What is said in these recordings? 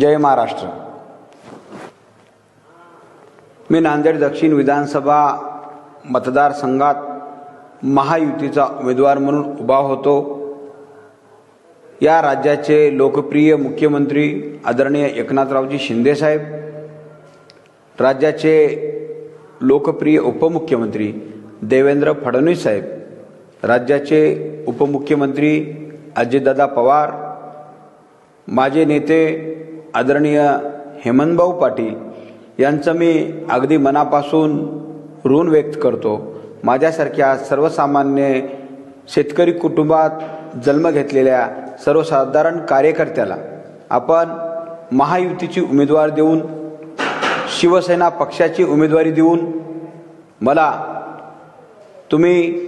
जय महाराष्ट्र. मी नांदेड दक्षिण विधानसभा मतदारसंघात महायुतीचा उमेदवार म्हणून उभा होतो. या राज्याचे लोकप्रिय मुख्यमंत्री आदरणीय एकनाथरावजी शिंदेसाहेब राज्याचे लोकप्रिय उपमुख्यमंत्री देवेंद्र फडणवीस साहेब राज्याचे उपमुख्यमंत्री अजितदादा पवार माझे नेते आदरणीय हेमंतभाऊ पाटील यांचं मी अगदी मनापासून ऋण व्यक्त करतो. माझ्यासारख्या सर्वसामान्य शेतकरी कुटुंबात जन्म घेतलेल्या सर्वसाधारण कार्यकर्त्याला आपण महायुतीची उमेदवार देऊन शिवसेना पक्षाची उमेदवारी देऊन मला तुम्ही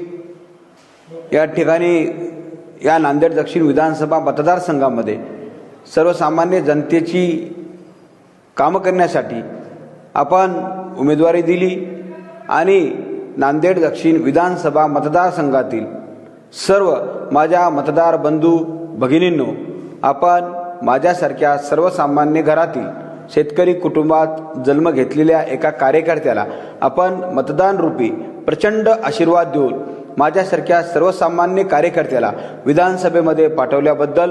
या ठिकाणी या नांदेड दक्षिण विधानसभा मतदारसंघामध्ये सर्वसामान्य जनतेची कामं करण्यासाठी आपण उमेदवारी दिली आणि नांदेड दक्षिण विधानसभा मतदारसंघातील सर्व माझ्या मतदार बंधू भगिनींनो आपण माझ्यासारख्या सर्वसामान्य घरातील शेतकरी कुटुंबात जन्म घेतलेल्या एका कार्यकर्त्याला आपण मतदान रूपी प्रचंड आशीर्वाद देऊन माझ्यासारख्या सर्वसामान्य कार्यकर्त्याला विधानसभेमध्ये पाठवल्याबद्दल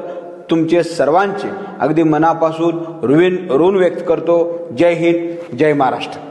तुमचे सर्वांचे अगदी मनापासून ऋण ऋण व्यक्त करतो. जय हिंद जय महाराष्ट्र.